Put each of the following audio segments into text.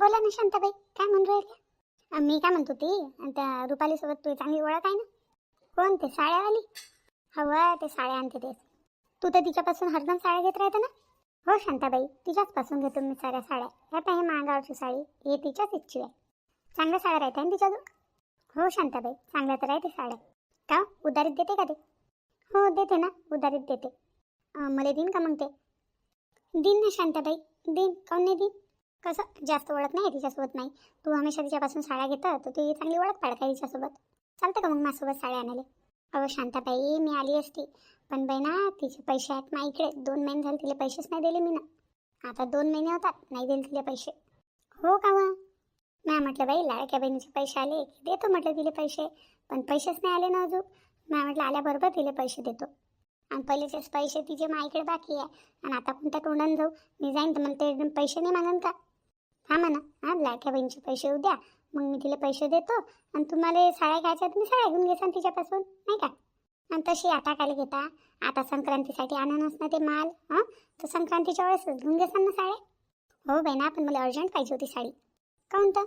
बोला ना शांताबाई काय म्हणून राहिले? मी काय म्हणतो ती त्या रुपालीसोबत तुझी चांगली ओळख आहे ना? कोण ते साड्यावाली हवं ते साड्या आणते तेच. तू तर तिच्यापासून हरदम साड्या घेत राहते ना? हो शांताबाई तिच्याचपासून घेतो मी साऱ्या साड्या ह्या पाहि महागावची साडी हे तिच्याच इच्छी आहे. चांगल्या साड्या राहते ना तिच्याजवळ? हो शांताबाई चांगल्या तर राहते साड्या का हो? उधारीत देते का ते? हो देते ना उधारीत देते. मला देईन का मग ते? देईन ना शांताबाई देईन. काऊन नाही देईन? कसं? जास्त ओळख नाही तिच्यासोबत नाही. तू हमेशा तिच्यापासून साड्या घेतं तर ती चांगली ओळख पाडकाय तिच्यासोबत. चालतं का मग माझ्यासोबत साड्या आणायला? अहो शांताबाई मी आली असती. पण बाई ना तिचे पैसे आहेत इकडे. दोन महिने झाले तिला पैसेच नाही दिले मी ना आता दोन महिने होतात नाही दिले तिला पैसे. हो का वा नाही म्हटलं बाई लाडक्या बहिणीचे पैसे आले. की देतो म्हटलं तिले पैसे. पण पैसेच नाही आले ना अजून. मॅ म्हटलं आल्याबरोबर तिला पैसे देतो. आणि पहिलेचेच पैसे तिचे माझ्याकडे बाकी आहे. आणि आता कोणत्या तोंडानं जाऊ? मी जाईन तर मला ते पैसे नाही मागन का? हा म्हणा हां लाठ्या बहिणीचे पैसे उद्या मग मी तिला पैसे देतो आणि तुम्हाला साड्या घ्यायच्या तुम्ही साड्या घेऊन घेसान तिच्यापासून नाही का? आणि तशी आता काय घेता. आता संक्रांतीसाठी आणनच ना ते माल हां? तर संक्रांतीच्या वेळेसच घेऊन घेसान ना साड्या? हो बाई ना पण मला अर्जंट पाहिजे होती साडी. काऊन तर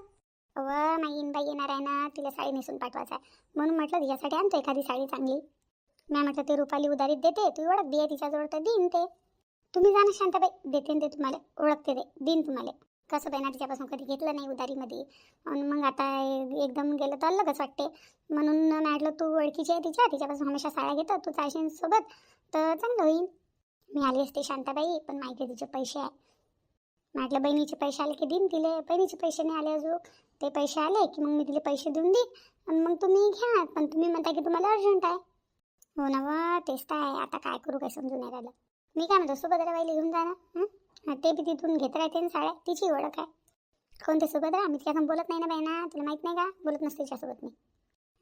व माईन बाई येणार आहे ना तिला साडी नेसून पाठवायचं आहे. म्हणून म्हटलं तिच्यासाठी आणतो एखादी साडी चांगली. मी म्हटलं ते रुपाली उधारीत देते तू ओळख दे तिच्याजवळ तर देईन ते. तुम्ही जा ना शांताबाई देते ते तुम्हाला ओळखते ते देईन तुम्हाला. कसं बाई तिच्यापासून कधी घेतलं नाही उधारीमध्ये. आणि मग आता एकदम गेलं तर अलगच वाटते. म्हणून म्हटलं तू ओळखीची आहे तिच्या तिच्यापासून हमेशा साड्या घेतो तू चालशील सोबत तर चांगलं होईल. मी आली असते शांताबाई पण माहिती आहे तिचे पैसे आहे. म्हटलं बहिणीचे पैसे आले की देईन तिले बहिणीचे पैसे नाही आले अजून. ते पैसे आले की मग मी तिला पैसे देऊन देईन. आणि मग तुम्ही घ्या पण तुम्ही म्हणता की तुम्हाला अर्जंट आहे. हो ना वा तेच तर आहे. आता काय करू काय समजून नाही राहिलं. मी काय म्हणतो सुभद्राबाईला घेऊन जा ना ते बी तिथून घेत राहते ना साड्या. तिची ओळख आहे. कोणते द्रा मी तिच्यासमोर बोलत नाही ना बाई ना तुला माहीत नाही का? बोलत नसते तिच्यासोबत मी.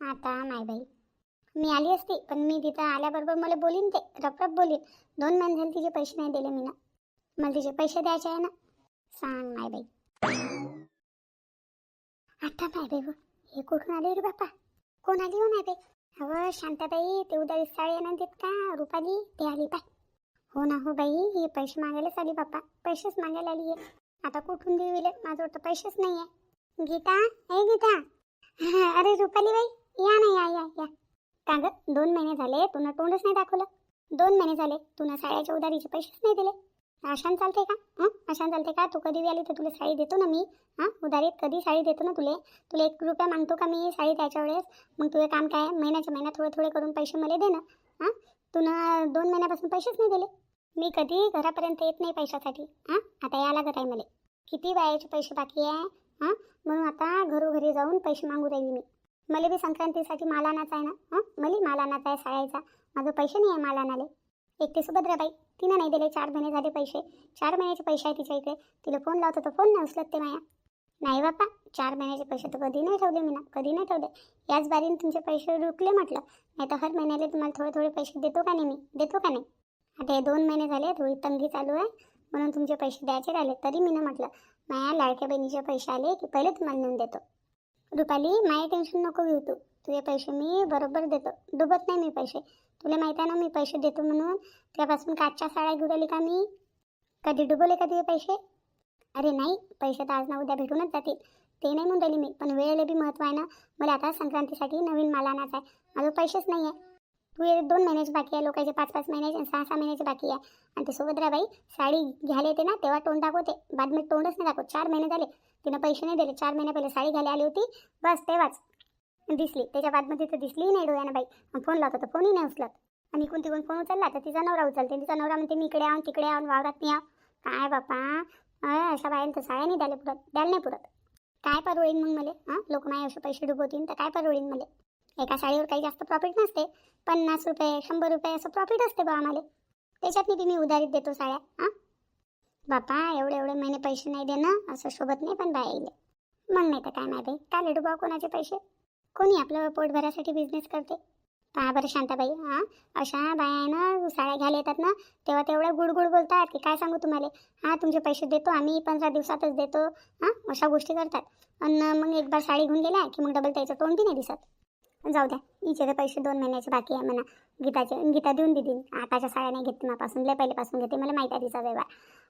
आता नाही बाई. मी आली असती पण मी तिथं आल्याबरोबर मला बोलीन ते. रपरप बोलीन. दोन महिने झाले तिचे पैसे नाही दिले मी ना मला तिचे पैसे द्यायचे आहे ना. सांग नाही बाई. आता नाही बाई हो. हे. कुठून आले रे बापा कोण आली हो नाही बाई? हवं शांताबाई ते उद्या साडी येणार देत का? रुपाली ते आली बाय हो ना हो बाई हे पैसे मागायलाच आली बाप्पा. पैसेच मागायला आली आहे. आता कुठून देऊ इले माझं तर पैसेच नाही आहे गीता ए गीता. अरे रुपाली बाई या ना या या या. का गं? दोन महिने झाले तुला तोंडच नाही दाखवलं. दोन महिने झाले तुला साड्याच्या उधारीचे पैसेच नाही दिले. अशान चालते का? हं? अशान चालते का? तू कधी आली तर तुला साडी देतो ना मी. हां? उधारीत कधी साडी देतो ना तुले? तुला एक रुपया मागतो का मी साडी द्यायच्या वेळेस? मग तुझं काम काय महिन्याच्या महिन्यात थोडे थोडे करून पैसे मला दे ना. हां? तुला दोन महिन्यापासून पैसेच नाही दिले. मी कधी घरापर्यंत येत नाही पैशासाठी. हां? आता या लागत आहे मला. किती बायाचे पैसे बाकी आहे? हां? म्हणून आता घरोघरी जाऊन पैसे मागू राहिली मी. मला बी संक्रांतीसाठी माल आणायचा आहे ना? हां? मला माल आणायचा आहे साड्याचा माझं पैसे नाही आहे माल आणाले एक ते सुभद्राबाई तिनं नाही दिले. चार महिने झाले पैसे. चार महिन्याचे पैसे आहे तिच्या इकडे. तिला फोन लावतो तर फोन नाही उचलत ते माया. नाही बापा चार महिन्याचे पैसे तर कधी नाही ठेवले मी ना कधी नाही ठेवले. याच बारीने तुमचे पैसे रुकले म्हटलं. नाही तर हर महिन्याला तुम्हाला थोडे थोडे पैसे देतो का नाही मी? देतो का नाही? आता हे दोन महिने झाले थोडी तंगी चालू आहे. म्हणून तुमचे पैसे द्यायचे राहिले तरी मी ना म्हटलं माया लाडक्या बहिणीचे पैसे आले की पहिले तुम्हाला नेऊन देतो. रुपाली माया टेन्शन नको घेऊ तू. तुझे पैसे मी बरोबर देतो. डुबत नाही मी पैसे. तुला माहीत आहे ना मी पैसे देतो म्हणून. त्यापासून काचच्या साड्या घेऊ आली का मी? कधी डुबवले का तुझे पैसे? अरे नाही पैसे तर आज ना उद्या भेटूनच जातील. ते नाही म्हणून राहिली मी पण वेळेला बी महत्त्व आहे ना. मला आता संक्रांतीसाठी नवीन माल आणायचा आहे. माझं पैसेच नाही आहे. तू दोन महिन्याचे बाकी आहे लोकांचे पाच पाच महिन्याचे आणि सहा सहा महिन्याचे बाकी आहे. आणि ते सुभद्राबाई साडी घ्यायला येते ना तेव्हा तोंड दाखवते. बाद मी तोंडच नाही दाखवत. चार महिने झाले. तिनं पैसे नाही दिले. चार महिने पहिले साडी घ्यायला आली होती. बस तेव्हाच दिसली. त्याच्या बादमध्ये तर दिसली नाही डोळ्यानं बाई. फोन लावतो तर फोनही नाही उचलत. आणि इकून तिकून फोन उचलला तर तिचा नवरा उचलते. तिचा नवरा म्हणते मी इकडे आऊन तिकडे आऊन वावरात नाही आव. काय बापा अय, अशा बायांचं साड्या नाही द्यायला पुरत द्यायला नाही पुरत. काय परवडीन मग मला? हां लोक माझे असे पैसे डुबवतील तर काय परवडीन मला? एका साडीवर काही जास्त प्रॉफिट नसते. पन्नास रुपये शंभर रुपये असं प्रॉफिट असते बा आम्हाला. त्याच्यात मी मी उधारीत देतो साड्या हां? बापा एवढे एवढे महिने पैसे नाही देणं असं सोबत नाही पण बाया येईल मग नाही तर काय माहिती काय डुबाव कोणाचे पैसे? कोणी आपलं पोट भरासाठी बिझनेस करते? पहा बरं शांताबाई हां? अशा बाया ना साड्या घ्यायला येतात ना तेव्हा तेवढ्या गुडगुड बोलतात की काय सांगू तुम्हाला? हां तुमचे पैसे देतो आम्ही पंधरा दिवसातच देतो. हां अशा गोष्टी करतात. आणि मग एक बार साडी घेऊन गेल्या की मग डबल त्याचं तोंड बी नाही दिसत. जाऊ द्या. हिचे तर पैसे दोन महिन्याचे बाकी आहे म्हणा. गीताचे गीता देऊन देतील आताच्या साड्या नाही घेते मापासून. लय पहिल्यापासून घेते. मला माहिती आहे तिचा व्यवहार.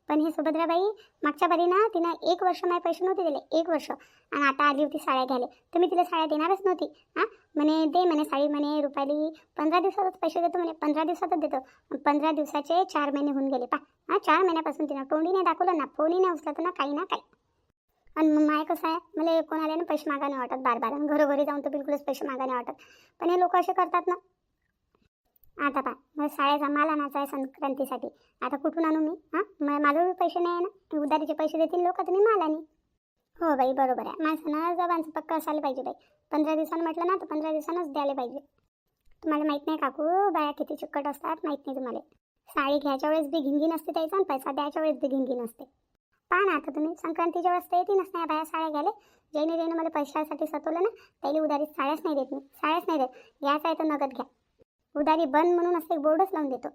पण हे सुभद्राबाई मागच्या बारी ना तिनं एक वर्ष माझे पैसे नव्हते दिले. एक वर्ष. आणि आता आली होती साड्या घ्यायला. तर मी तिला साड्या देणारच नव्हती. हां म्हणे दे म्हणे साडी म्हणे रुपाली पंधरा दिवसातच पैसे देतो म्हणे. पंधरा दिवसातच देतो. पंधरा दिवसाचे चार महिने होऊन गेले. पा हां चार महिन्यापासून तिनं तोंडी नाही दाखवलं ना फोनही नाही उचलत ना काही ना काही. आणि मग माय कसं आहे मला कोणाला ना पैसे मागाने वाटत बार बार. आणि घरोघरी जाऊन तर बिलकुलच पैसे मागाने नाही वाटत. पण हे लोक असे करतात ना. आता पा मला साड्याचा माल आणायचा आहे संक्रांतीसाठी. आता कुठून आणू मी? हां? मला माझं पैसे नाही आहे ना. उधारीचे पैसे देतील लोक तर मी माल आणि हो बाई बरोबर आहे. मास ना जबांचं पक्का असायला पाहिजे बाई. पंधरा दिवसानं म्हटलं ना तर पंधरा दिवसानंच द्यायला पाहिजे. तुम्हाला माहीत नाही काकू बाया किती चिकट असतात माहीत नाही तुम्हाला. साडी घ्यायच्या वेळेस बी घिंगी नसते त्याचा आणि पैसा द्यायच्या वेळेस बी घिंगी नसते पहा ना आता तुम्ही संक्रांतीच्या वेळेस तर येतीलच नाही बाया साड्या घ्यायला. जैने जैने मला पैशासाठी सतवलं ना त्याला उधारीत साड्याच नाही देत मी साड्याच नाही देत. घ्यायचं आहे तर नगद घ्या. उधारी बंद म्हणून असं एक बोर्डच लावून देतो.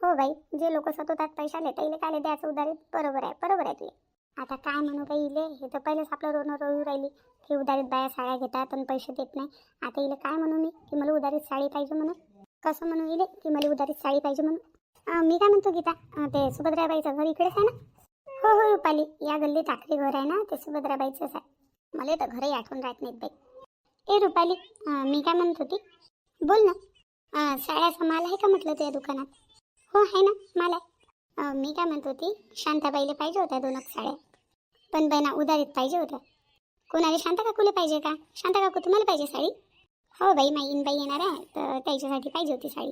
हो बाई जे लोक सतवतात पैशाले त्याला काय द्यायचं उधारीत बरोबर आहे बरोबर आहे तुले आता काय म्हणू बाई इले हे तर पहिलेच आपलं रोनं रोळू राहिली. की उधारीत बाया साड्या घेतात आणि पैसे देत नाही. आता इले काय म्हणू मी? की मला उधारीत साडी पाहिजे म्हणून? कसं म्हणू इले? की मला उधारीत साडी पाहिजे म्हणून? मी काय म्हणतो गीता? ते सुभद्राबाईचं घर इकडेच आहे ना? हो हो रुपाली. या गल्लीत आखरी घर आहे ना ते सुभद्राबाईचंच आहे. मला तर घरही आठवण राहत नाहीत बाई. ए रुपाली मी काय म्हणत होती? बोल ना. साड्याचा माल आहे का म्हटलं तुझ्या दुकानात? हो आहे ना माल आहे. मी काय म्हणत होती? शांताबाईला पाहिजे होत्या दोन साड्या. पण बाई ना उधारीत पाहिजे होत्या. कोणाला शांता काकूला पाहिजे का? शांता काकू तुम्हाला पाहिजे साडी? हो बाई माईन बाई येणार आहे तर त्याच्यासाठी पाहिजे होती साडी.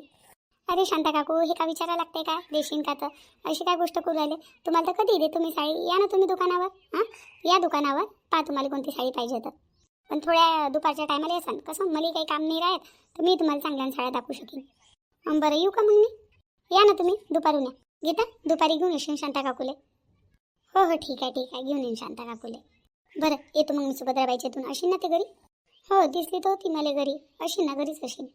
अरे शांता काकू हे का विचारावं लागते का? देशील का तर? अशी काय गोष्ट करू राहिले? तुम्हाला तर कधी दे तुम्ही साडी? या ना तुम्ही दुकानावर हां? या दुकानावर. पहा तुम्हाला कोणती साडी पाहिजे तर पण थोड्या दुपारच्या टायमाला येसान कसं? मला काही काम नाही राहत तर मी तुम्हाला चांगल्या साड्या दाखवू शकेन. बरं येऊ का मग मी? या ना तुम्ही दुपारून या. गीता दुपारी घेऊन येशील शांता काकूले. हो हो ठीक आहे ठीक आहे. घेऊन येईन शांता काकूले. बरं येतो मग मी सुभद्राबाईच्या इथून. अशी ना ते घरी? हो दिसली तर होती मला घरी. अशी ना घरीच अशी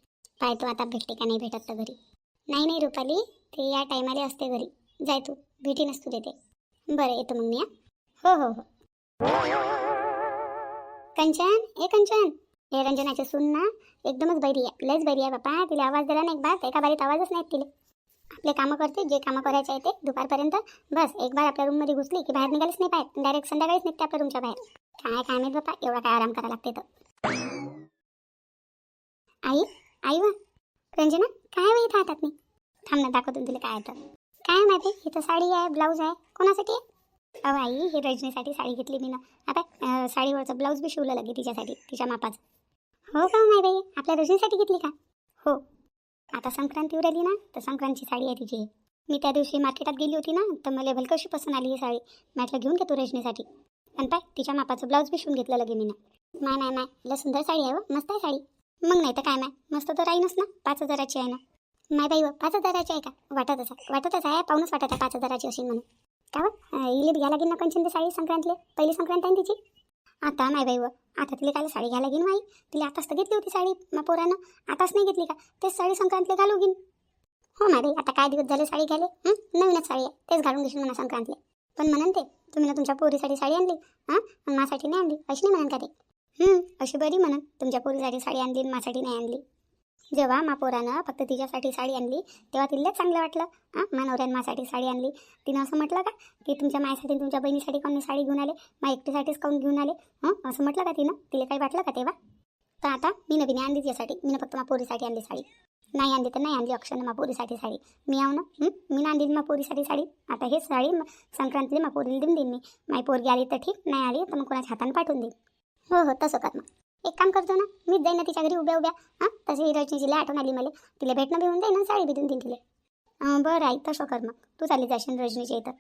पाहतो आता भेटते का नाही भेटत तर घरी? नाही नाही रुपाली ते या टायमाला असते घरी. जाय तू भेटी नसतो देते. बरं येतो मग मी या हो हो हो. कंचन ए कंचन. हे रंजनाचे सून ना एकदमच बैरी आहे. लयच बैरी आहे बापा तिला आवाज दिला नाही एक बार एका बारीत आवाजच नाहीत तिले. आपले कामं करते जे कामं करायचे आहे ते दुपारपर्यंत. बस एक बार आपल्या रूममध्ये घुसली की बाहेर निघालीच नाही पाहिजे डायरेक्ट संध्याकाळीच निघते आपल्या रूमच्या बाहेर. काय काय माहीत बापा एवढा काय आराम करावा लागते तर. आई आई वा? रंजना काय माहीत हातात मी थांब ना दाखवतो तुला काय तर काय माहिती इथं साडी आहे ब्लाऊज आहे. कोणासाठी आहे? अहो आई ही रजनीसाठी साडी घेतली मी ना. आता साडीवरचं ब्लाऊज बी शिवलं लगे तिच्यासाठी तिच्या मापाचं. हो का हो, नाही बाई आपल्या रजनीसाठी घेतली का? हो. आता संक्रांती उरली ना तर संक्रांतची साडी आहे तिची. मी त्या दिवशी मार्केटात गेली होती ना तर मला भलकशी पसंत आली ही साडी? म्हटलं घेऊन घेतो रजनीसाठी. आणि पाय तिच्या मापाचं ब्लाऊज बी शिवून घेतलं लगे मी ना. नाही नाही. लय सुंदर साडी आहे हो मस्त आहे साडी. मग नाही तर काय माय? मस्त तर राहीनच ना पाच हजाराची आहे ना. माय बाई पाच हजाराची आहे का? वाटतच आहे वाटतच आहे पाहूनच वाटत आहे पाच हजाराची असेल म्हणून. का हो घ्यायला लागेल ना कंचन ते साडी संक्रांतले? पहिली संक्रांत आहे तिची? आता माय बाई व आता तिला काय साडी घ्यायला घेईन माई? तिला आताच तर घेतली होती साडी मग पोरानं. आताच नाही घेतली का? तेच साडी संक्रांतले घालू घेईन. हो माय बाई आता काय दिवस झाले साडी घ्यायला? नवीनच साडी आहे तेच घालून घेशील म्हणा संक्रांतले. पण म्हणन ते तुम्ही ना तुमच्या पोरीसाठी साडी आणली हां? आणि माझ्यासाठी नाही आणली अशी नाही म्हणन का ते? अशी बरी म्हणन. तुमच्या पोरीसाठी साडी आणली माझ्यासाठी नाही आणली. जेव्हा मा पोरानं फक्त तिच्यासाठी साडी आणली तेव्हा तिला चांगलं वाटलं. हां मानवऱ्यानं माझ्यासाठी साडी आणली. तिनं असं म्हटलं का की तुमच्या मायासाठी तुमच्या बहिणीसाठी कोणी साडी घेऊन आले? मा एकटीसाठीच काऊन घेऊन आले? हं असं म्हटलं का तिनं? तिला काही वाटलं का तेव्हा? तर आता मी नवीन आणली तिच्यासाठी. मी फक्त मा पोरीसाठी आणली साडी. नाही आणली तर नाही आणली अक्षरनं मा पोरीसाठी साडी. मी आव ना? मी आणली मा पोरीसाठी साडी. आता हे साडी संक्रांतीला मा पोरीला देऊन देईन मी. माई पोरगी आली तर ठीक नाही आली तर मग कोणाच्या हाताने पाठवून देईन. हो हो तसं कर मग. एक काम करतो ना मीच जाईन ना तिच्या घरी उभ्या उभ्या. हां तशी रजनीजीला आठवण आली मला. तिला भेटणं बी होऊन जाईन आणि साडी बी देऊन देईन तिला. बरं आई तसं कर मग. तू चालली जाशील रजनीच्या इथं.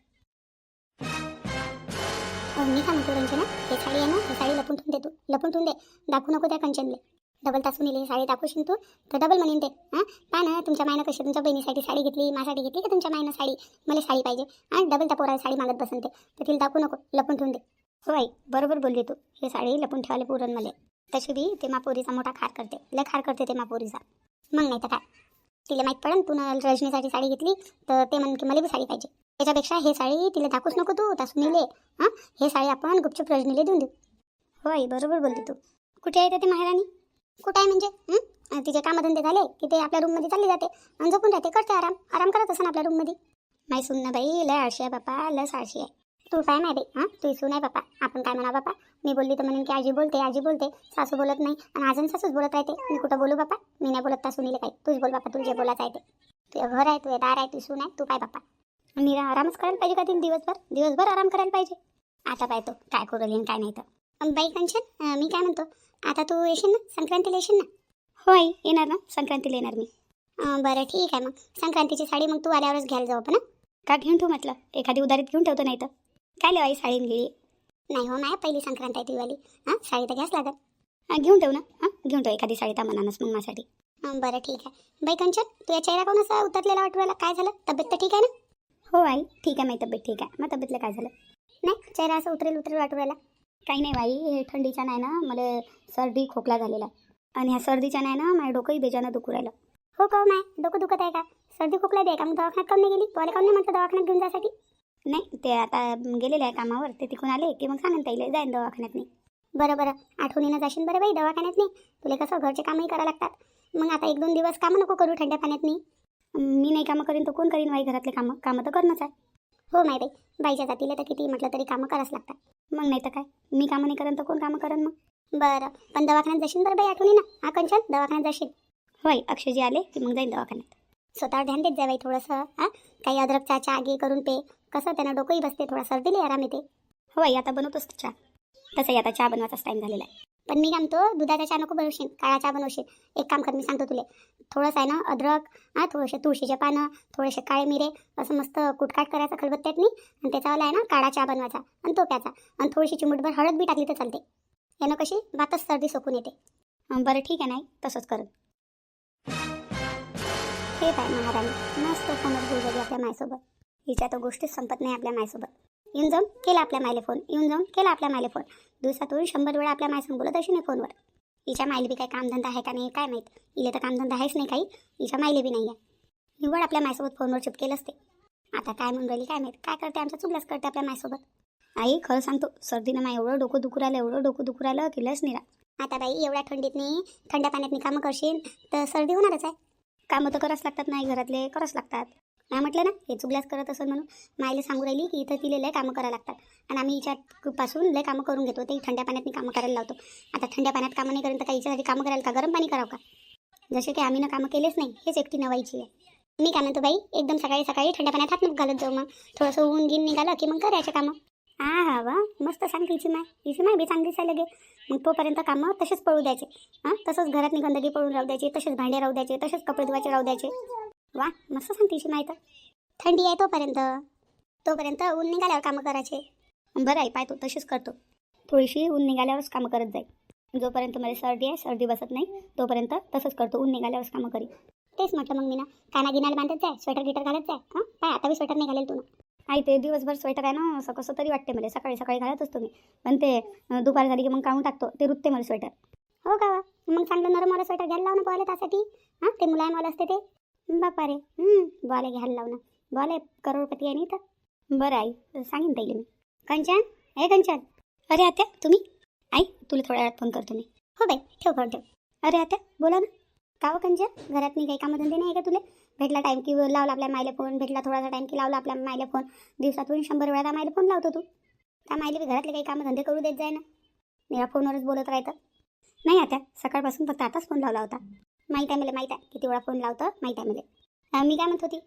मी काय म्हणतो रंजना? हे साडी आहे ना ही साडी लपून ठेवून दे तू. लपून ठेवून दे. दाखवू नको त्या कंचनले. डबल तासून येईल ही साडी दाखवशील तू? तर डबल म्हणेन ते. हां? काय ना तुमच्या मायनं कशी तुमच्या बहिणीसाठी साडी घेतली माझ्यासाठी घेतली का तुमच्या मायनं साडी? मला साडी पाहिजे. आणि डबल त्या पोराला साडी मागत बसंते तर तिला दाखवू नको. लपून ठेवून दे. हो आई बरोबर बोलली तू. हे साडी लपून ठेवाले पुरण मला. तशी बी ते मापोरीचा मोठा खार करते. लय खार करते ते मापोरीचा. मग नाही तर काय? तिला माहीत पडन तू रजनीसाठी साडी घेतली तर ते म्हण की मला बी साडी पाहिजे. त्याच्यापेक्षा हे साडी तिला दाखवूच नको तू तासून नेले हां? हे साडी आपण गुपचूप रजनीला देऊन देऊ. हो आई बरोबर बोलते तू. कुठे आहे ते महाराणी? कुठे आहे म्हणजे? तिचे कामधंदे झाले की ते आपल्या रूममध्ये चालली जाते. आणि झोपून राहते करते आराम. आराम करत असं आपल्या रूममध्ये माहीत सुन ना बाई लय आळशी आहे बापा लस आळशी आहे. तू काय नाही बाई हां? तू सून आहे बापा. आपण काय म्हणा बापा? मी बोलली तर म्हणून की आजी बोलते आजी बोलते. सासू बोलत नाही. आणि अजून सासूच बोलत राहते. मी कुठं बोलू बापा? मी नाही बोलत सुनीला काही. तूच बोल बापा जे बोलायचं आहे ते. तुझं घर आहे तुझं दार आहे तू सून आहे तू काय बापा. मी आरामच करायला पाहिजे का तीन दिवसभर? दिवसभर आराम करायला पाहिजे. आता पाहतो काय करू आणि काय नाही तर. बाई कंचन मी काय म्हणतो? आता तू येशील ना? संक्रांतीला येशील ना? होय येणार ना. संक्रांतीला येणार मी. बरं ठीक आहे मग. संक्रांतीची साडी मग तू आल्यावरच घ्यायला जाऊ आपण हं? का घेऊन ठेवू म्हटलं? एखादी उधारीत घेऊन ठेवतो नाही तर काय लिवाई साडी गेली? नाही हो माया पहिली संक्रांत आहे दिवाळी. हां साडी तर घ्याच लागत हां घेऊन ठेव ना. हां घेऊन ठेव एखादी साडी तर मनानच मग माझ्यासाठी. हां बरं ठीक आहे. बाई कंचन तुझ्या चेहरा कोण असा उतरलेला वाटवायला काय झालं? तब्येत तर ठीक आहे ना? हो आई. ठीक आहे माझी तब्येत ठीक आहे. मग तब्येतला काय झालं? नाही चेहरा असं उतरेल उतरेल वाटू राहिला काही नाही बाई हे थंडीच्या नाही ना मला सर्दी खोकला झालेला आहे. आणि ह्या सर्दीच्या नाही ना माझं डोकंही बेजानं दुखू राहिलं. हो का हो, माय? डोकं दुखत आहे का? सर्दी खोकला दे का? मग दवाखान्यात काऊन नाही गेली? तुला काऊन नाही म्हटलं दवाखान्यात घेऊन जासाठी? नाही ते आता गेलेले आहे कामावर ते तिकून आले की मग सांगेन ताईले जाईन दवाखान्यात नाही बरं बरं आठवणीनं जाशील बरं बाई दवाखान्यात नाही तुला कसं घरचे कामही करावं लागतात. मग आता एक दोन दिवस कामं नको करू थंड्या पाण्यात नाही मी नाही कामं करीन तर कोण करीन बाई घरातले कामं? कामं तर करणंच आहे. हो माय बाई बाईच्या जातीला तर किती म्हटलं तरी कामं करावंच लागतात. मग नाही तर काय? मी कामं नाही करेन तर कोण कामं करेन मग? बरं पण दवाखान्यात जाशील बरं बाई आठवणी ना हा कंचन दवाखान्यात जाशील. होय अक्षयजी आले की मग जाईन दवाखान्यात. स्वतःवर ध्यान देत जा थोडंसं हा? काही अद्रक चहा आगी करून पे. कसं त्यानं डोकंही बसते थोडा सर्दीला आराम येते. होय आता बनवतोच चहा. तसंही आता चहा बनवायचाच टाईम झालेला आहे. पण मी काय म्हणतो दुधाचा चहा नको बनवशील काळा चहा बनवशील. एक काम कर मी सांगतो तुले. थोडंसं आहे ना अद्रक हां? थोडेसे तुळशीचे पानं थोडेसे काळे मिरे असं मस्त कुटकाट करायचा नाही आणि त्याच्यावाला आहे ना काळा चहा बनवायचा आणि तो प्याचा आणि थोडीशी चिमूटभर हळद बी टाकली तर चालते. यानं कशी भातच सर्दी सोकून येते. बरं ठीक आहे नाही तसंच करून. हे पाय महाराणी मस्त फोनवर बोलली आपल्या मायसोबत. हिच्या तर गोष्टीच संपत नाही आपल्या मायसोबत. येऊन जाऊन केला आपल्या मायले फोन येऊन जाऊन केला आपल्या मायले फोन दिवसातून शंभर वेळा आपल्या मायसंग बोलत अशी नाही फोनवर. हिच्या मायले बी काय कामधंदा आहे का नाही काय माहीत? हिले तर कामधंदा आहेच नाही काही. हिच्या मायले बी नाही आहे निवड आपल्या मायसोबत फोनवर चिपकेल असते. आता काय म्हणून राहिली काय माहीत? काय करते? आमच्या चुकल्याच करते आपल्या मायसोबत. आई खरं सांगतो सर्दीनं माय एवढं डोकं दुखू राहिलं एवढं डोकं दुखू राहिलं की लस निरा आता बाई एवढ्या थंडीत नाही थंड पाण्यात कामं करशील तर सर्दी होणारच आहे. कामं तर करावंच लागतात नाही घरातले करावंच लागतात. नाही म्हटलं ना हे चुकल्याच करत असं म्हणून. मायला सांगू राहिली की इथं तिले लय कामं करायला लागतात. आणि आम्ही हिच्या पासून लय कामं करून घेतो. ते थंड्या पाण्यात मी कामं करायला लावतो. आता थंड्या पाण्यात कामं नाही करेन तर काही हिच्यासाठी कामं करायला का? गरम पाणी करावं का? जसे की आम्ही ना कामं केलेच नाही. हेच एकटी नवायची आहे. मी काय म्हणतो बाई एकदम सकाळी सकाळी थंड्या पाण्यात हात घालत जाऊ मग. थोडंसं ऊन गिन निघालं की मग करायचे कामं. हा हा वा. मस्त सांग तिची माय. तिची माय बी चांगलीच आहे लगे मग तोपर्यंत कामं तसेच पळू द्यायचे. हां तसंच घरात गंदगी पळून राहू द्यायचे तसेच भांडे राहू द्यायचे तसेच कपडे धुवायचे राहू द्यायचे. वा मस्त सांग तिची माय तर. थंडी आहे तोपर्यंत. तोपर्यंत ऊन निघाल्यावर कामं करायचे. बरं आहे पाहतो तशीच करतो. थोडीशी ऊन निघाल्यावरच कामं करत जाईल जोपर्यंत मला सर्दी आहे सर्दी बसत नाही तोपर्यंत तसंच करतो. ऊन निघाल्यावरच कामं करी. तेच म्हटलं मग मी ना काना गिनाला बांधत जाय स्वेटर गिटर घालत जाय. हां पाय आता मी स्वेटर नाही घालेल तू ना आई ते दिवसभर स्वेटर आहे ना असं कसं तरी वाटते मला. सकाळी सकाळी घालत असतो मी. पण ते दुपार झाली की मग काढून टाकतो. ते रुतते मला स्वेटर हो का मग चांगलं नरम मला स्वेटर घ्यायला लावणं ना बॉले त्यासाठी. हां ते मुलायमवालं असते ते. बापा रे बॉले घ्यायला लावणं ना. बॉले करोडपती आहे नाही तर. बरं आई सांगेन ताईले मी. कंचन? हे कंचन. अरे आत्या तुम्ही? आई तुला थोड्या वेळात फोन करतो मी. हो बाई ठेव फोन ठेव. अरे आत्या बोला ना. का हो कंचन? घरात मी काही कामधंदे नाही आहे का तुला? भेटला टाईम की लावला आपल्या मायले फोन भेटला थोडासा टाईम की लावला आपल्या मायला फोन दिवसातून शंभर वेळा मायला फोन लावतो तू. त्या मायले बी घरातले काही कामं धंदे करू देत जाय ना मेरा फोनवरच बोलत राहतं. नाही आता सकाळपासून फक्त आताच फोन लावला होता. माहीत आहे मला माहीत आहे. किती वेळा फोन लावतं माहीत आहे मला. मी काय म्हणत होती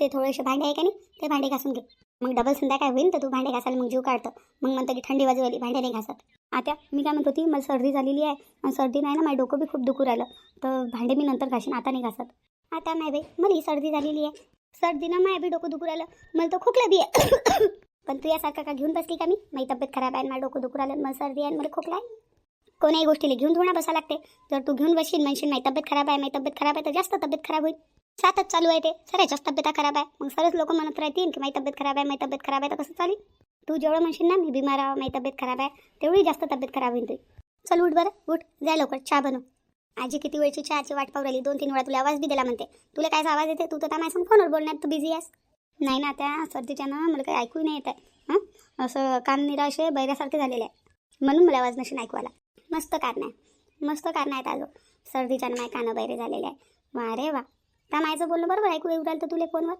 ते थोडेसे भांडे आहे का नाही ते भांडे घासून घे. मग डबल संध्याकाळ होईल तर तू भांडे घासायला मग जीव काढतं. मग म्हणतं की थंडी वाजू आली भांडे नाही घासत. आता मी काय म्हणत होती मला सर्दी झालेली आहे. आणि सर्दी नाही ना माझं डोकं बी खूप दुखू राहिलं. तर भांडे मी नंतर घासीन आता नाही घासत. आता नाही बाई मला ही सर्दी झालेली आहे. सर्दीनं माय बी डोकं दुखू राहिलं. मला तर खोकला बी आहे. पण तू यासारखा का घेऊन बसली का मी? माझी तब्येत खराब आहे मला डोकं दुखू राहिलं मला सर्दी आहे आणि मला खोकला आहे. कोणाही गोष्टीला घेऊन थोडा बसा लागते. जर तू घेऊन बसशील म्हणशील माझी तब्येत खराब आहे माझी तब्येत खराब आहे तर जास्त तब्येत खराब होईल. सातच चालू आहे ते. सरायच्याच तब्येत खराब आहे. मग सरच लोक म्हणत राहतील की माझी तब्येत खराब आहे माझी तब्येत खराब आहे तर कसं चालेल? तू जेवढं म्हणशील ना मी बिमार आहे माझी तब्येत खराब आहे तेवढी जास्त तब्येत खराब होईल तुझी. चल उठ बरं. उठ. जा लवकर. चहा बनव. आजी किती वेळची चहाची वाट पाहू राहिली? दोन तीन वेळा तुला आवाज बी दिला म्हणते. तुला कायचा आवाज येते तू तर माझ्या फोनवर बोलण्यात तू बिझी आहेस? नाही ना त्या सर्दीच्या ना मला काही ऐकू नाही येत आहे. हां? असं कान निराशे बैऱ्यासारखे झालेले आहे. म्हणून मला आवाज नशीन ऐकू आला. मस्त कारण आहे. मस्त कारण आहेत अजून. सर्दीच्या माय कानं बैरे झालेले आहे. वा रे वा. त्या मायचं बोलणं बरोबर ऐकू येऊ राहिलं तर तुला फोनवर?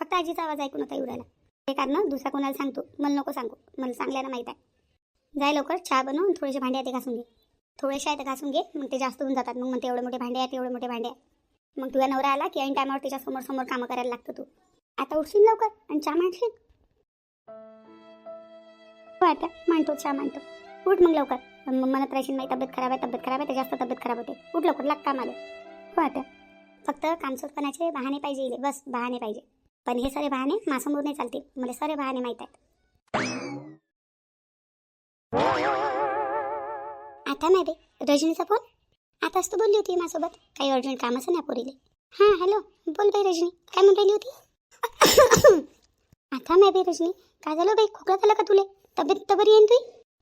फक्त आजीचा आवाज ऐकून होता उरायला ते कारण दुसरा कोणाला सांगतो? मला नको सांगू. मला चांगल्यानं माहीत आहे. जाय लवकर चहा बनवून थोडेसे भांडे ते घासून घे. थोडेसे आहेत घासून घे मग ते जास्त होऊन जातात. मग म्हणते एवढे मोठे भांडे आहेत एवढे मोठे भांडे आहेत. मग तुझ्या नवरा आला की ऐन टायमावर त्याच्यासमोर समोर कामं करायला लागतं तू. आता उठशील लवकर आणि चहा मांडशील? हो आता मांडतो चहा मांडतो. उठ मग लवकर. मग म्हणत राहशील नाही तब्येत खराब आहे तब्येत खराब आहे तर जास्त तब्येत खराब होते. उठ लवकर लाग कामाला. हो आता. फक्त कामसोरपणाचे बहाणे पाहिजे. इले बस बहाणे पाहिजे. पण हे सारे बहाणे मासामोर नाही चालतील. मला सारे बहाणे माहीत आहेत. थांब नाही बे रजनीचा फोन आताच तर बोलली होती माझ्यासोबत काही अर्जंट कामच नाही पोरीले. हां हॅलो बोल बाई रजनी काय म्हणून राहिली होती? आता नाही बाई रजनी काय झालं बाई खोकला झालं का तुले? तब्येत तर बरी येईन तुई?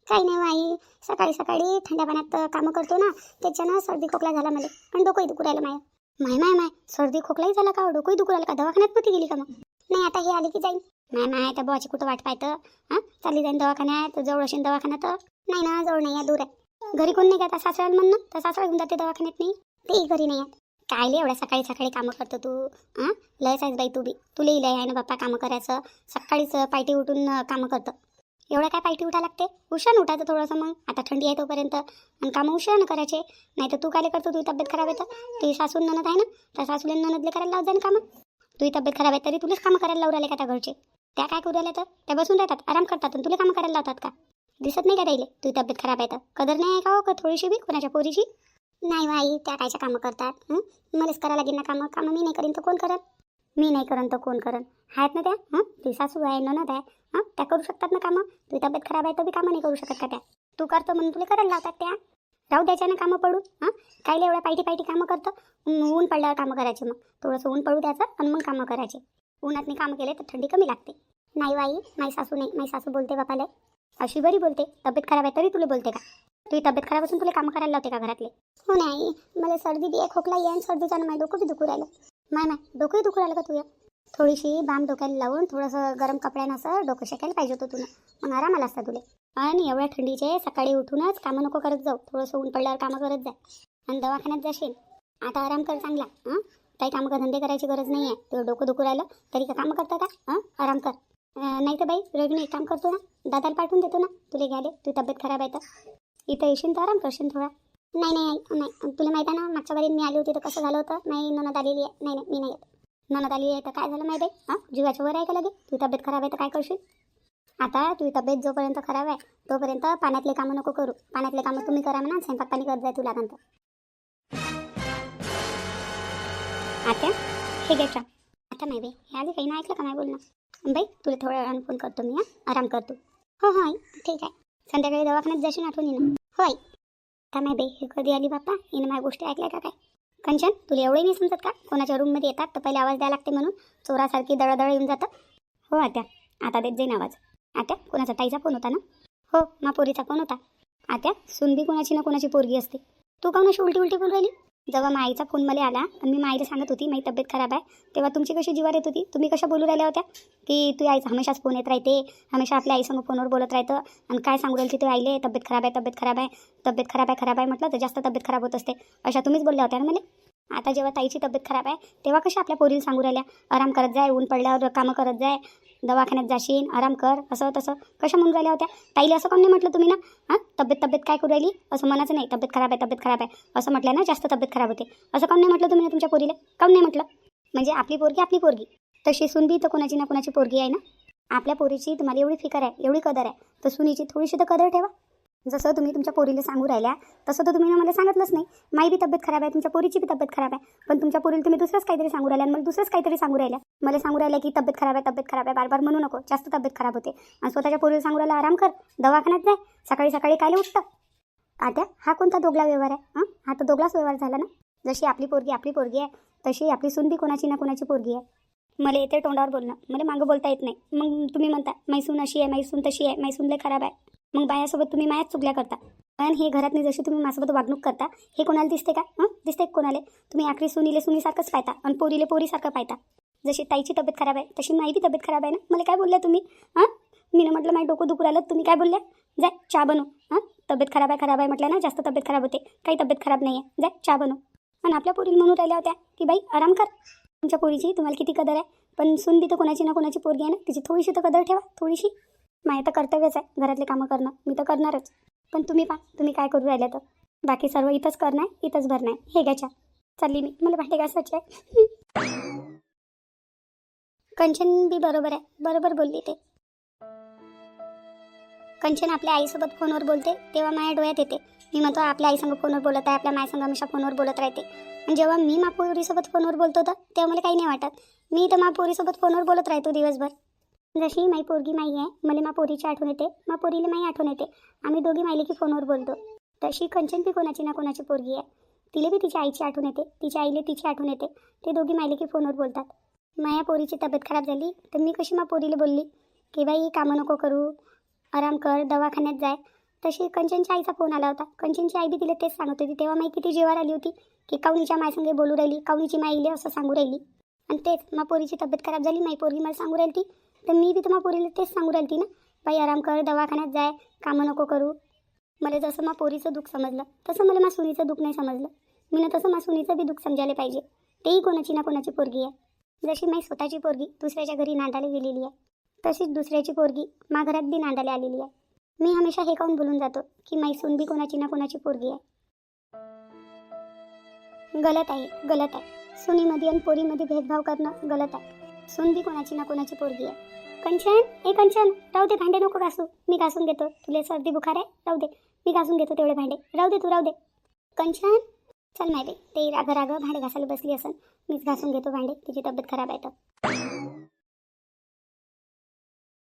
काही नाही आई सकाळी सकाळी थंड्या पाण्यात कामं करतो ना त्याच्यानं सर्दी खोकला झाला मला पण डोकंही दुखू राहिलं माय. माय माय माय सर्दी खोकलाही झाला का हो? डोकंही दुखू राहिलं का? दवाखान्यात पोती गेली का मग? नाही आता हे आली की जाईल माय माय त्या बुवाची कुठं वाट पाहतं? हां चालली जाईन दवाखान्यात जवळ असेल दवाखान्यात. नाही ना जवळ नाही आहे दूर आहे. घरी कोण नाही का? आता सासऱ्याला म्हणणं तर सासरा घेऊन जाते दवाखान्यात नाही. तेही घरी नाही आहेत काय लय एवढ्या सकाळी सकाळी कामं करतो तू? हां लयच आहेस बाई तू बी. तुलाही लय आहे ना बाप्पा कामं करायचं. सकाळीच पायटी उठून कामं करतं. एवढं काय पायटी उठा लागते? उशानं उठायचं थोडंसं मग. आता थंडी आहे तोपर्यंत. आणि कामं उशिरानं करायचे. नाही तर तू काय करतो? तुझी तब्येत खराब आहे तर. तुझी सासून ननद आहे ना? तर सासूले ननदले करायला लावत जाईन कामं. तुझी तब्येत खराब आहे तरी तुलाच कामं करायला लावू राहिले का त्या घरचे? त्या काय करू राहिल्या तर? त्या बसून राहतात आराम करतात आणि तुला कामं करायला लावतात का? दिसत नाही का त्याईले तुझी तब्येत खराब आहे तर. कदर नाही आहे का हो? का थोडीशी बी? कोणाच्या पोरीची नाही हो आई त्या कायच्या कामं करतात. मलाच करायला लागेल ना कामं. कामं मी नाही करीन तर कोण करत मी नाही करन तर कोण करन? आहेत ना त्या? हां? तुझी सासू आहे ननद आहे. हां? त्या करू शकतात ना कामं? तुझी तब्येत खराब आहे तर बी कामं नाही करू शकत का त्या? तू करतो म्हणून तुला करायला लावतात त्या. राहू द्यायच्या ना कामं पडून. हां? कायले एवढ्या पायटी पायटी कामं करतं? ऊन पडल्यावर कामं करायचे मग. थोडंसं ऊन पडू द्यायचं आणि मग कामं करायचे. उन्हातनी कामं केले तर थंडी कमी लागते. नाही हो बाई माई सासू नाही. माई सासू बोलते बापाला. अशी बरी बोलते. तब्येत खराब आहे तरी तुला बोलते का? तुझी तब्येत खराब असून तुला कामं करायला लावते का घरातले? हो नाही मला सर्दी बी आहे खोकला आहे आणि सर्दीचा माझं डोकं बी दुखू राहिलं. माय माय डोकंही दुखू राहिलं का तुझ्या थोडीशी बाम डोक्याला लावून थोडंसं गरम कपड्यानं असं डोकं शेकायला पाहिजे होतं तुला. मग आराम आला असता तुला. आणि एवढ्या थंडीचे सकाळी उठूनच कामं नको करत जाऊ. थोडंसं ऊन पडल्यावर कामं करत जा. आणि दवाखान्यात जाशील. आता आराम कर चांगला हां? काही कामं धंदे करायची गरज नाही आहे तुझं डोकं दुखू राहिलं तरी का कामं करता का? हां? आराम कर. नाही तर बाई रवीने एक काम करतो ना दादाला पाठवून देतो ना तुला घ्याले तुझी तब्येत खराब आहे तर. इथं येशील तर आराम करशील थोडा. नाही नाही नाही तुला माहिती आहे ना मागच्या वेळी मी आली होती तर कसं झालं होतं? नाही ननद आलेली आहे. नाही नाही मी नाही येत. ननद आली आहे तर काय झालं माहिती आहे? हां जीवाच्या वर आहे का लगे? तू तब्येत खराब आहे तर काय करशील? आता तुझी तब्येत जोपर्यंत खराब आहे तोपर्यंत पाण्यातले कामं नको करू. पाण्यातले कामं तुम्ही करा म्हणा स्वयंपाक पाणी करत जाय तुला नंतर. आता हे घे आता नाही बाई हे आधी काही नाही ऐकलं का नाही बोलणं? बाई तुला थोड्या वेळानं फोन करतो मी हां. आराम करतो. हो हो आई. ठीक आहे. संध्याकाळी दवाखान्यात जाशील आठवण येईन हो आई. नाही बाई. हे कधी आली बाप्पा? हिनं माझ्या गोष्टी ऐकल्या का काय? कंचन तुला एवढे नाही समजत का? कोणाच्या रूममध्ये येतात तर पहिले आवाज द्यायला लागते म्हणून. चोरासारखी दळदळ येऊन जातं. हो आत्या. आता देत जाईन आवाज. आत्या कोणाचा ताईचा फोन होता ना? हो मा पोरीचा फोन होता. आत्या सुनबी कोणाची ना कोणाची पोरगी असते. तू काऊन अशी उलटी उलटी बोलून राहिली? जेव्हा माईचा फोन मला आला मी माईला सांगत होती माझी तब्येत खराब आहे. तेव्हा तुमची कशी जीवार येत होती? तुम्ही कशा बोलू राहिल्या होत्या? की तू आईचा हमेशाच फोन येत राहते हमेशा आपल्या आईसंग फोनवर बोलत राहतं आणि काय सांगू राहिली तू आईले? तब्येत खराब आहे तब्येत खराब आहे तब्येत खराब आहे खराब आहे म्हटलं तर जास्त तब्येत खराब होत असते. अशा तुम्हीच बोलल्या होत्या ना मला? आता जेव्हा ताईची तब्येत खराब आहे तेव्हा कशा आपल्या पोरीला सांगू राहिल्या? आराम करत जाय ऊन पडल्यावर कामं करत जाय दवाखान्यात जाशीन आराम कर असं तसं. कशा म्हणून राहिल्या होत्या? ताईला असं कोण नाही म्हटलं तुम्ही ना? हां? तब्येत तब्येत काय करू राहिली? असं मनाचं नाही. तब्येत खराब आहे तब्येत खराब आहे. असं म्हटलं ना जास्त तब्येत खराब होते. असं काऊन नाही म्हटलं तुम्ही ना तुमच्या पोरीला? काऊन नाही म्हटलं? म्हणजे आपली पोरगी आपली पोरगी. तशी सुनबी तर कोणाची ना कोणाची पोरगी आहे ना? आपल्या पोरीची तुम्हाला एवढी फिकर आहे एवढी कदर आहे. तर सुनीची थोडीशी तर कदर ठेवा. जसं तुम्ही तुमच्या पोरीला सांगू राहिल्या तसं तर तुम्ही मला सांगितलंच नाही. माई बी तब्येत खराब आहे तुमच्या पोरीची बी तब्येत खराब आहे. पण तुमच्या पोरीला तुम्ही दुसरंच काहीतरी सांगू राहिल्या आणि मला दुसरंच काहीतरी सांगू राहिल्या. मला सांगू राहिल्या की तब्येत खराब आहे तब्येत खराब आहे बार बार म्हणू नको. जास्त तब्येत खराब होते. आणि स्वतःच्या पोरीला सांगू राहिला आराम कर दवाखान्यात जाय. सकाळी सकाळी काय उठतं? आता हा कोणता दोगला व्यवहार आहे? हां? हा तर दोगलाच व्यवहार झाला ना? जशी आपली पोरगी आपली पोरगी आहे तशी आपली सून बी कोणाची ना कोणाची पोरगी आहे. मला येते तोंडावर बोलणं. मला मागं बोलता येत नाही. मग तुम्ही म्हणता मैसून अशी आहे मैसून तशी आहे मैसून लय खराब आहे. मग बायासोबत तुम्ही मायाच चुकल्या करता. पण हे घरातनी जशी तुम्ही माझ्यासोबत वागणूक करता हे कोणाला दिसते का? हं? दिसते कोणाला? तुम्ही आखरी सुनीले सुनीसारखंच पाहता आणि पोरीले पोरीसारखं पाहता. जशी ताईची तब्येत खराब आहे तशी माई बी तब्येत खराब आहे ना? मला काय बोलल्या तुम्ही? हां? मी म्हटलं माझं डोकं दुखू राहिलं तुम्ही काय बोलल्या? जाय चहा बनू हां? तब्येत खराब आहे खराब आहे म्हटलं ना जास्त तब्येत खराब होते. काही तब्येत खराब नाही आहे जाय चहा बनू आणि आपल्या पोरीला म्हणून राहिल्या होत्या की बाई आराम कर. तुमच्या पोरीची तुम्हाला किती कदर आहे. पण सुन बी तर कोणाची ना कोणाची पोरगी आहे ना तिची थोडीशी तर कदर ठेवा थोडीशी. माझं तर कर्तव्यच आहे घरातले कामं करणं. मी तर करणारच. पण तुम्ही पा तुम्ही काय करू राहिल्या तर? बाकी सर्व इथंच करणं आहे इथंच भरणं आहे हे घ्याच्या चालली मी. मला भांडे घासायचे आहे कंचन बी बरोबर आहे. बरोबर बोलली ते. कंचन आपल्या आईसोबत फोनवर बोलते तेव्हा माझ्या डोळ्यात येते. मी म्हणतो आपल्या आईसंग फोनवर बोलत आहे आपल्या मायसंग हमेशा फोनवर बोलत राहते. आणि जेव्हा मी मा पोरीसोबत फोनवर बोलतो तर तेव्हा मला काही नाही वाटत. मी तर मा पोरीसोबत फोनवर बोलत राहतो दिवसभर. जशी माई पोरगी माई आहे मला मा पोरीची आठवण येते मा पोरीला माई आठवण येते. आम्ही दोघी माईले की फोनवर बोलतो. तशी कंचन बी कोणाची ना कोणाची पोरगी आहे. तिला बी तिच्या आईची आठवण येते तिच्या आईले तिची आठवण येते. ते दोघी माईले की फोनवर बोलतात. माया पोरीची तब्येत खराब झाली तर मी कशी मा पोरीला बोलली की बाई कामं नको करू आराम कर दवाखान्यात जाय. तशी कंचनच्या आईचा फोन आला होता. कंचनची आई बी तिला तेच सांगत होती. तेव्हा माई किती जेवार आली होती की कावनीच्या मायसंगे बोलू राहिली कावनीची माईले असं सांगू राहिली. आणि तेच मा पोरीची तब्येत खराब झाली माई पोरगी मला सांगू राहिली ती तर मी बी तर पोरीला तेच सांगू राहिली ना बाई आराम कर दवाखान्यात जाय कामं नको करू. मला जसं मा पोरीचं दुःख समजलं तसं मला मा सुनीचं दुःख नाही समजलं. मी ना तसं मा सुनीचं बी दुःख समजायला पाहिजे. तेही कोणाची ना कोणाची पोरगी आहे. जशी माई स्वतःची पोरगी दुसऱ्याच्या घरी नांदायला गेलेली आहे तशीच दुसऱ्याची पोरगी मा घरात बी नांदायला आलेली आहे. मी हमेशा हे काऊन बोलून जातो की माई सून बी कोणाची ना कोणाची पोरगी आहे. गलत आहे गलत आहे. सुनीमध्ये आणि पोरीमध्ये भेदभाव करणं गलत आहे. सुंदी कोणाची ना कोणाची पोरगी आहे. कंचन ए कंचन राहू दे भांडे नको घासू. मी घासून घेतो. तुला सर्दी बुखार आहे? राहू दे. मी घासून घेतो तेवढे भांडे. राहू दे तू राहू दे. कंचन चल माहिती ते राग राग भांडे घासायला बसली असन. मीच घासून घेतो भांडे. तिची तब्येत खराब आहे तर.